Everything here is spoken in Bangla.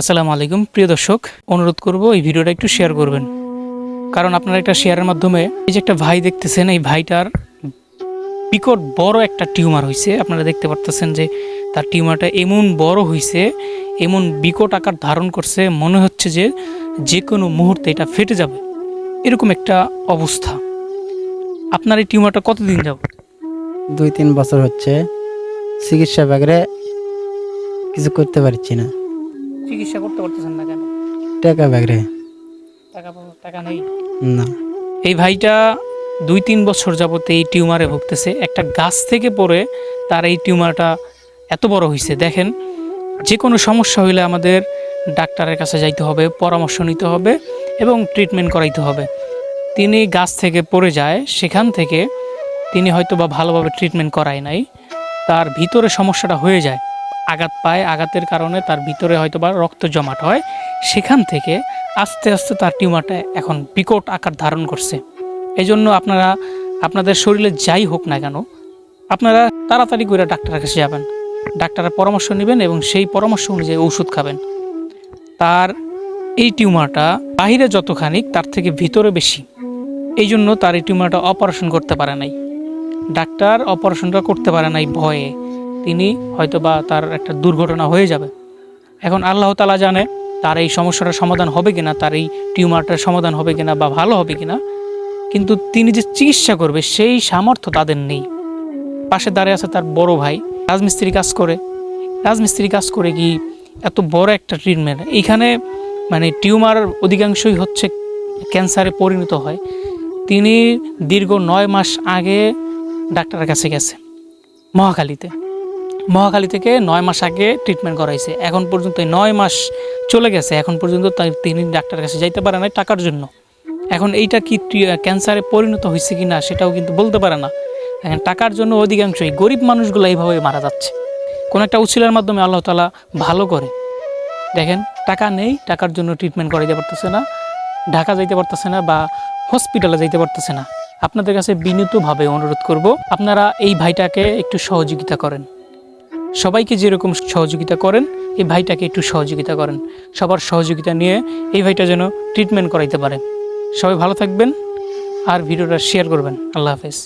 আসসালামু আলাইকুম। প্রিয় দর্শক, অনুরোধ করব এই ভিডিওটা একটু শেয়ার করবেন। কারণ আপনারা একটা শেয়ারের মাধ্যমে এই যে একটা ভাই দেখতেছেন, এই ভাইটার বিকট বড় একটা টিউমার হয়েছে আপনারা দেখতে পারতেছেন যে তার টিউমারটা এমন বড় হয়েছে এমন বিকট আকার ধারণ করছে, মনে হচ্ছে যে যে কোনো মুহূর্তে এটা ফেটে যাবে। এরকম একটা অবস্থা। আপনার এই টিউমারটা কতদিন যাব দুই তিন বছর হচ্ছে। চিকিৎসা ব্যাগরে কিছু করতে পারছি না। চিকিৎসা করতে পারতেছেন না কেন? টাকা ব্যাগরে টাকা টাকা নেই? না। এই ভাইটা দুই তিন বছর যাবত এই টিউমারে ভুগতেছে। একটা গাছ থেকে পড়ে তার এই টিউমারটা এত বড় হয়েছে দেখেন যে কোনো সমস্যা হইলে আমাদের ডাক্তারের কাছে যাইতে হবে পরামর্শ নিতে হবে এবং ট্রিটমেন্ট করাইতে হবে। তিনি গাছ থেকে পড়ে যায় সেখান থেকে তিনি হয়তো বা ভালোভাবে ট্রিটমেন্ট করায় নাই। তার ভিতরে সমস্যাটা হয়ে যায়। আঘাত পায়। আঘাতের কারণে তার ভিতরে হয়তো বা রক্ত জমাট হয়। সেখান থেকে আস্তে আস্তে তার টিউমারটা এখন বিকট আকার ধারণ করছে। এই জন্য আপনারা, আপনাদের শরীরে যাই হোক না কেন, আপনারা তাড়াতাড়ি করে ডাক্তারের কাছে যাবেন। ডাক্তারের পরামর্শ নেবেন এবং সেই পরামর্শ অনুযায়ী ওষুধ খাবেন। তার এই টিউমারটা বাহিরে যতখানি তার থেকে ভিতরে বেশি। এই জন্য তার এই টিউমারটা অপারেশন করতে পারে নাই। ডাক্তার অপারেশনটা করতে পারে নাই ভয়ে। তিনি হয়তো বা তার একটা দুর্ঘটনা হয়ে যাবে। এখন আল্লাহ তালা জানে তার এই সমস্যাটার সমাধান হবে কিনা, তার এই টিউমারটার সমাধান হবে কিনা বা ভালো হবে কিনা। কিন্তু তিনি যে চিকিৎসা করবে, সেই সামর্থ্য তাদের নেই। পাশে দাঁড়িয়ে আছে তার বড় ভাই, রাজমিস্ত্রি কাজ করে। রাজমিস্ত্রি কাজ করে কি এত বড় একটা ট্রিটমেন্ট এইখানে মানে টিউমার অধিকাংশই হচ্ছে ক্যান্সারে পরিণত হয়। তিনি দীর্ঘ নয় মাস আগে ডাক্তারের কাছে গেছে, মহাখালীতে। মহাখালী থেকে নয় মাস আগে ট্রিটমেন্ট করাইছে। এখন পর্যন্ত নয় মাস চলে গেছে। এখন পর্যন্ত তাই তিনি ডাক্তারের কাছে যাইতে পারে না টাকার জন্য। এখন এইটা কি ক্যান্সারে পরিণত হয়েছে কি না সেটাও কিন্তু বলতে পারে না। এখন টাকার জন্য অধিকাংশই গরিব মানুষগুলো এইভাবে মারা যাচ্ছে। কোনো একটা উছিলার মাধ্যমে আল্লাহ তালা ভালো করে। দেখেন, টাকা নেই, টাকার জন্য ট্রিটমেন্ট করাইতে পারতেছে না, ঢাকা যাইতে পারতেছে না বা হসপিটালে যাইতে পারতেছে না। আপনাদের কাছে বিনীতভাবে অনুরোধ করব, আপনারা এই ভাইটাকে একটু সহযোগিতা করেন। সবাইকে যেরকম সহযোগিতা করেন, এই ভাইটাকে একটু সহযোগিতা করেন। সবার সহযোগিতা নিয়ে এই ভাইটা যেন ট্রিটমেন্ট করাইতে পারে। সবাই ভালো থাকবেন আর ভিডিওটা শেয়ার করবেন। আল্লাহ হাফেজ।